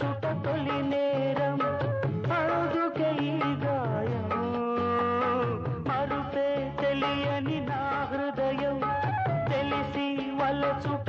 వలచుట తొలి నేరం అడుగుకే ఈ గాయం మరుపే తెలియని నా హృదయం తెలిసి వలచుట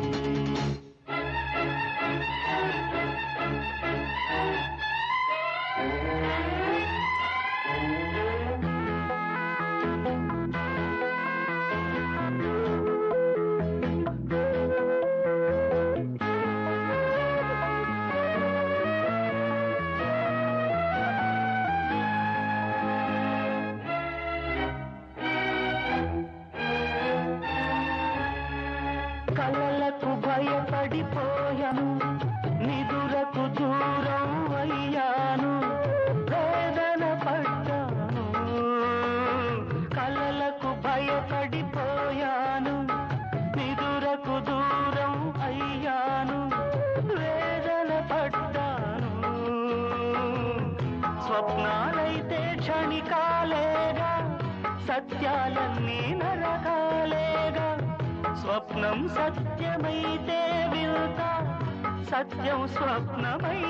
పడిపోయాను. నిదురకు దూరం అయ్యాను. వేదన పడ్డాను. స్వప్నాలైతే క్షణికాలేగా సత్యాలన్నీ నరకాలేగా. స్వప్నం సత్యమైతే విలుత సత్యం స్వప్నమయ్యేదుగా